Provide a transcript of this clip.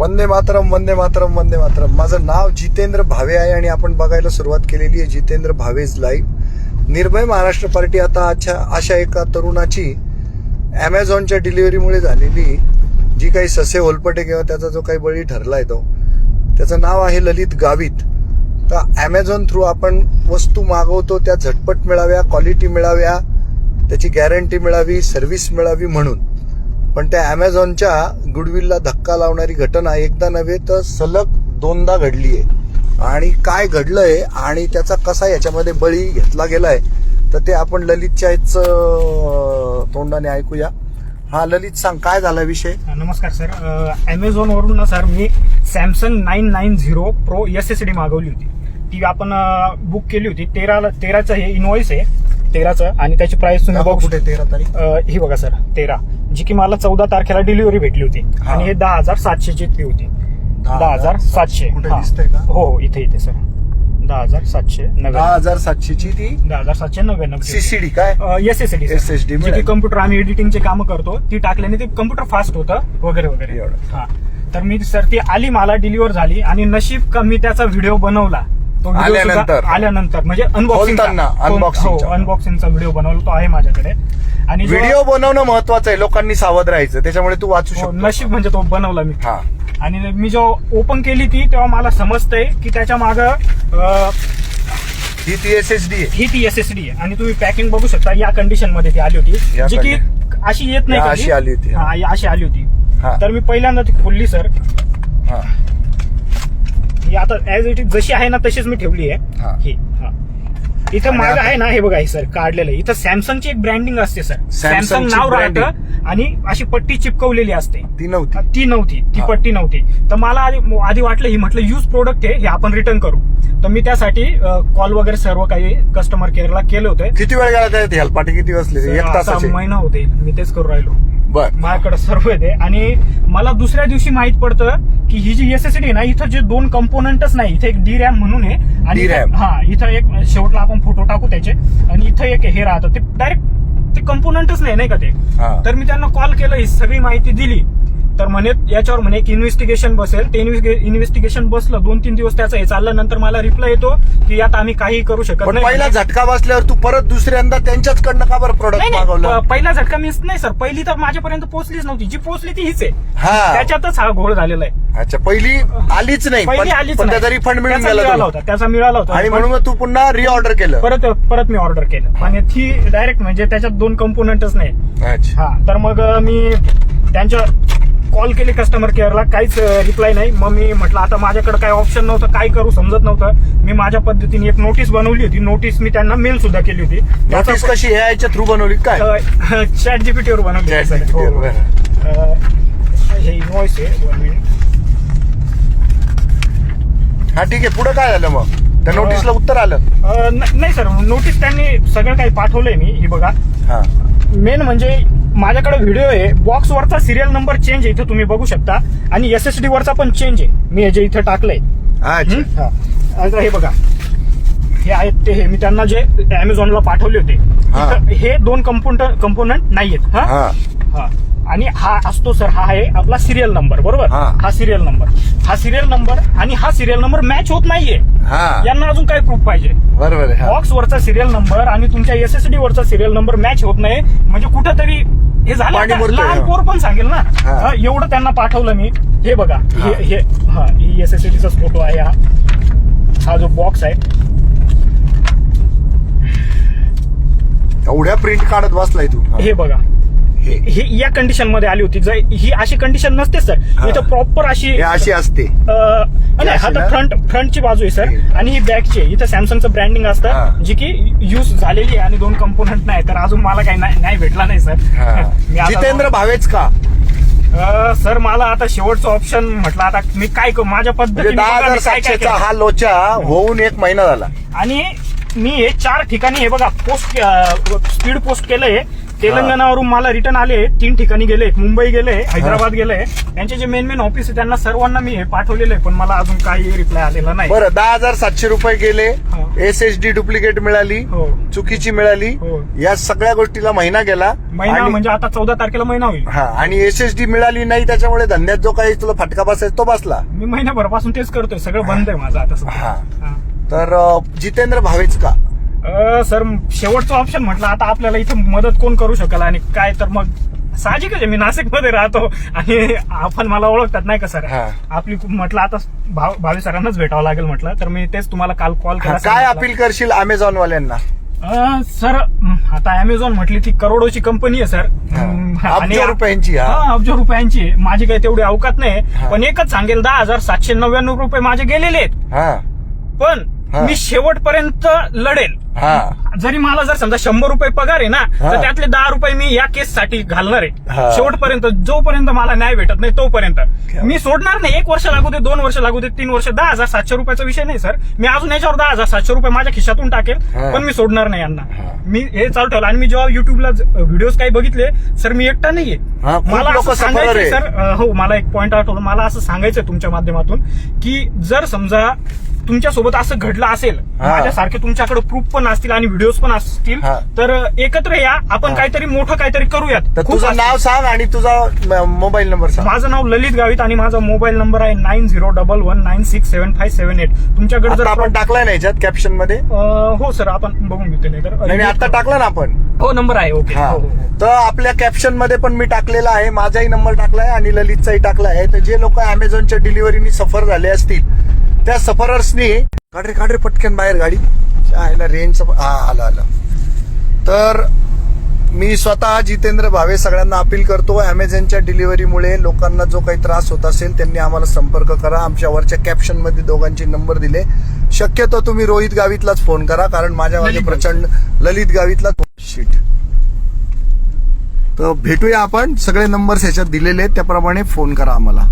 वंदे मातरम वंदे मातरम वंदे मातरम. माझं नाव जितेंद्र भावे आहे आणि आपण बघायला सुरुवात केलेली आहे जितेंद्र भावेज लाईव्ह निर्भय महाराष्ट्र पार्टी आता अच्छा अशा एका तरुणाची ॲमेझॉनच्या डिलिव्हरीमुळे झालेली जी काही ससे होलपटे किंवा त्याचा जो काही बळी ठरलाय तो. त्याचं नाव आहे ललित गावित. तर ॲमेझॉन थ्रू आपण वस्तू मागवतो त्या झटपट मिळाव्या क्वालिटी मिळाव्या त्याची गॅरंटी मिळावी सर्व्हिस मिळावी म्हणून. पण त्या ॲमेझॉनच्या गुडविलला धक्का लावणारी घटना एकदा नव्हे तर सलग दोनदा घडली आहे आणि काय घडलंय आणि त्याचा कसा याच्यामध्ये बळी घेतला गेलाय तर ते आपण ललितच्या अं, तोंडाने ऐकूया. हा ललित सांग काय झाला विषय? नमस्कार सर. ॲमेझॉनवरून ना सर मी Samsung nine nine zero pro S S D मागवली होती. ती आपण बुक केली होती. तेरा तेराचं हे इनवॉइस आहे. तेराचं आणि त्याची प्राइस तुम्ही बघू कुठे तेरा तारीख? ही बघा सर तेरा. जी की मला चौदा तारखेला डिलिव्हरी भेटली होती. हा. आणि हे दहा हजार सातशेची फी होती. दहा हजार सातशे. कुठे हा. दिसतंय का? हो हो इथे इथे सर दहा हजार सातशे दहा नव्याण्णव हजार सातशेची ती दहा हजार सातशे नव्याण्णव. सीसीडी काय? एस एस डी SSD जी मिळेल. की कम्प्युटर आम्ही एडिटिंगचे काम करतो ती टाकल्याने ते कम्प्युटर फास्ट होतं वगैरे वगैरे. एवढं. हा. तर मी सर ती आली मला डिलिव्हर झाली आणि नशीब का मी त्याचा व्हिडिओ बनवला. तो video सुद्धा आल्यानंतर? आल्यानंतर. म्हणजे अनबॉक्सिंग unboxing चा. अनबॉक्सिंगचा व्हिडिओ बनवला तो आहे माझ्याकडे. आणि जो- व्हिडिओ बनवणं महत्वाचं आहे. लोकांनी सावध राहायचं. त्याच्यामुळे तू वाचू हो, शकतो. नशीब म्हणजे तो बनवला मी. हा. आणि मी जेव्हा ओपन केली ती तेव्हा मला समजतंय की त्याच्या माग ही ती एस एस डी ही ती एस एस डी आहे. आणि तुम्ही पॅकिंग बघू शकता या कंडिशनमध्ये ती आली होती. या जी की. अशी येत नाही या कधी. अशी आली होती, हा. अशी आली होती. हा. तर मी पहिल्यांदा ती खोलली सर. हा. ही आता ऍज इट इज जशी आहे ना तशीच मी ठेवली. आहे. ही. हा इथं आणि माग आता- आहे ना हे बघा हे सर काढलेलं. आहे. इथं सॅमसंगची एक ब्रँडिंग असते सर. सॅमसंग नाव branding. राहतं आणि अशी पट्टी चिपकवलेली असते. ती नव्हती. ती नव्हती. ती हा. पट्टी नव्हती. तर मला आधी आधी वाटलं ही म्हटलं युज प्रोडक्ट आहे हे आपण रिटर्न करू. तर मी त्यासाठी कॉल वगैरे सर्व काही कस्टमर केअरला केलं होतं. किती वेळ गेला हेल्पाटी किती वाजले एक तासाचे. महिना होते. मी तेच करू राहिलो. माझ्याकडे सर्व येते आणि मला दुसऱ्या दिवशी माहीत पडतं की ही जी एसएसडी आहे ना इथं जे दोन कंपोनंटच नाही इथे एक डी रॅम म्हणून आहे आणि DRAM. हा इथं एक शेवटला आपण फोटो टाकू त्याचे. आणि इथं एक हे राहतं. ते डायरेक्ट ते कंपोनंटच नाही नाही का ते? हा. तर मी त्यांना कॉल केलं ही सगळी माहिती दिली. तर म्हणे याच्यावर म्हणे एक इन्व्हेस्टिगेशन बसेल. ते इन्व्हेस्टिगेशन बसलं दोन तीन दिवस त्याचं हे चाललं नंतर मला रिप्लाय येतो की आता आम्ही काही करू शकत पण नाही. पहिला झटका बसल्यावर तू परत दुसऱ्यांदा त्यांच्याच कडनं का बरं प्रोडक्ट नाही प- पहिला झटका मीच नाही सर. पहिली तर माझ्यापर्यंत पोहोचलीच नव्हती. जी पोहोचली ती हीच आहे. हा. त्याच्यातच हा घोळ झालेला आहे. अच्छा पहिली आलीच नाही. पहिली पण- आलीच पण नाही. त्याचा रिफंड मिळून त्याचा गेला मिळाला तुला. होता त्याचा मिळाला होता. आणि म्हणून मग तू पुन्हा रिऑर्डर केलं. परत परत मी ऑर्डर केलं. आणि ती डायरेक्ट म्हणजे त्याच्यात दोन कंपोनंटच नाही. अच्छा. हा तर मग मी त्यांच्या कॉल केली कस्टमर केअरला काहीच रिप्लाय नाही. मग मी म्हटलं आता माझ्याकडे काही ऑप्शन नव्हतं काय करू समजत नव्हतं. मी माझ्या पद्धतीने एक नोटीस बनवली होती. नोटीस मी त्यांना मेल सुद्धा केली होती. नोटीस कशी एआयच्या थ्रू बनवली काय? चॅट जीपीटीवर बनवली. हो, हो. इनवॉइस आहे वन मिनिट हा ठीक आहे. पुढे काय झालं मग? त्या नोटीसला उत्तर आलं? नाही सर. नोटीस त्यांनी सगळं काही पाठवलंय मी ही बघा. मेन म्हणजे माझ्याकडे व्हिडिओ आहे. बॉक्स वरचा सिरियल नंबर चेंज आहे इथं तुम्ही बघू शकता. आणि एस एस डी वरचा पण चेंज आहे. मी जे इथं टाकलंय. अच्छा. हं? हा. आता हे बघा. हे आहेत ते हे. मी त्यांना जे अमेझॉनला पाठवले होते. हा. इथं हे दोन कंपोनंट कंपोनंट नाहीयेत. हा? हा. हा. आणि हा असतो सर हा आहे आपला सिरियल नंबर बरोबर? हा. हा सिरियल नंबर हा सिरियल नंबर आणि हा सिरियल नंबर मॅच होत नाहीये. हा. यांना अजून काय प्रूफ पाहिजे? बरोबर आहे हा. बॉक्स वरचा सिरियल नंबर आणि तुमच्या एसएसडी वरचा सिरियल नंबर मॅच होत नाही. म्हणजे कुठंतरी हे झालं पाणी आता मुरतंय, लहान हा. पोर पण सांगेल ना हा. हा, एवढं त्यांना पाठवलं मी हे बघा हा. हे हे हा एसएसडीचाच फोटो आहे हा हा जो बॉक्स आहे एवढ्या प्रिंट काढत बसलाय तू. हे बघा हे या कंडिशनमध्ये आली होती. जर ही अशी कंडिशन नसते सर. इथं प्रॉपर अशी अशी असते. नाही हा? तर फ्रंट फ्रंटची बाजू आहे सर. आणि ही बॅकची आहे. इथं सॅमसंगचं ब्रँडिंग. असतं जी की युज झालेली आहे आणि दोन कंपोनंट नाही. तर अजून मला काही नाही भेटला नाही सर जितेंद्र भावेच का? सर मला आता शेवटचं ऑप्शन म्हटलं. आता मी काय करू? माझ्या म्हणजे पद्धतीने. हा लोचा होऊन एक महिना झाला. आणि मी हे चार ठिकाणी हे बघा पोस्ट स्पीड पोस्ट केलंय. तेलंगणावरून मला रिटर्न आले तीन ठिकाणी गेले मुंबई गेले हैदराबाद गेले यांचे जे मेन मेन ऑफिस आहे त्यांना सर्वांना मी हे पाठवलेले पण मला अजून काही रिप्लाय आलेला नाही. बरं दहा हजार सातशे रुपये गेले. एस एच डी डुप्लिकेट मिळाली. हो. चुकीची मिळाली. हो. या सगळ्या गोष्टीला महिना गेला. महिना आणि- म्हणजे आता चौदा तारखेला महिना होईल. हा आणि एस एच डी मिळाली नाही त्याच्यामुळे धंद्यात जो काही तुला फटका बसायचा तो बसला. मी महिन्याभरापासून तेच करतोय. सगळं बंद आहे माझं आता सध्या. हा. हा. तर अं, जितेंद्र भावेच का सर शेवटचं ऑप्शन म्हटलं आता आपल्याला इथं मदत कोण करू शकेल आणि काय तर मग साहजिकच आहे मी नाशिकमध्ये राहतो आणि आपण मला ओळखतात नाही का सर? हा. आपली म्हटलं आता भाव- भावी सरांनाच भेटावं लागेल म्हटलं तर मी तेच तुम्हाला काल कॉल केला काय अपील करशील अमेझॉन वाल्यांना सर आता अमेझॉन म्हटली ती करोडोची कंपनी आहे सर. अब्ज रुपयांची, अब्ज रुपयांची. माझी काही तेवढी अवकात नाही. पण एकच सांगेल दहा हजार सातशे नव्याण्णव रुपये माझे गेलेले आहेत. पण. मी शेवटपर्यंत लढेल. हा जरी मला जर समजा शंभर रुपये पगार आहे ना हा. तर त्यातले दहा रुपये मी या केस साठी घालणार हा. आहे शेवटपर्यंत जोपर्यंत मला न्याय भेटत नाही तोपर्यंत मी सोडणार नाही एक वर्ष लागू दे दोन वर्ष लागू दे तीन वर्ष दहा हजार सातशे रुपयाचा विषय नाही सर मी अजून याच्यावर दहा हजार सातशे रुपये माझ्या खिशातून टाकेल हा. पण मी सोडणार नाही यांना हा. मी हे चालू ठेवलं आणि मी जेव्हा युट्यूबला व्हिडिओज काही बघितले सर मी एकटा नाहीये हा, खूप मला लोकं असं सांगायचं आहे. सर अ, हो मला एक पॉईंट आठवलं मला असं सांगायचं तुमच्या माध्यमातून की जर समजा तुमच्यासोबत असं घडलं असेल हा. माझ्यासारखे तुमच्याकडे प्रूफ पण असतील आणि व्हिडिओज पण असतील हा. तर एकत्र या आपण. काहीतरी मोठं काहीतरी करूयात तर खूप तुझं. नाव सांग आणि तुझा म- मोबाईल नंबर सांग माझं नाव ललित गावित आणि माझा मोबाईल नंबर आहे nine zero double one nine six seven five seven eight तुमच्याकडे जर आता आपण टाकलाय ना याच्यात कॅप्शनमध्ये अ, हो सर आपण बघून घेतो नाही नाही, आता तर टाकला ना आपण हो नंबर आहे ओके हा हो, हो, हो. तर आपल्या कॅप्शनमध्ये पण मी टाकलेला आहे माझाही नंबर टाकलाय आणि ललितचाही टाकला आहे तर जे लोक अमेझॉनच्या डिलिव्हरीनी सफर झाले असतील त्या सफरर्सनी काढरे काढरे पटकन बाहेर गाडी. आयला रेंज हा आलं आलं. तर मी स्वतः जितेंद्र भावे सगळ्यांना अपील करतो अमेझॉनच्या डिलिव्हरीमुळे लोकांना जो काही त्रास होत असेल त्यांनी आम्हाला संपर्क करा. आमच्या वरच्या कॅप्शनमध्ये दोघांचे नंबर दिले. शक्यतो तुम्ही रोहित गावितलाच फोन करा कारण माझ्या मागे ललित प्रचंड ललित गावितला शीट तर भेटूया आपण. सगळे नंबर्स ह्याच्यात दिलेले आहेत त्याप्रमाणे फोन करा आम्हाला.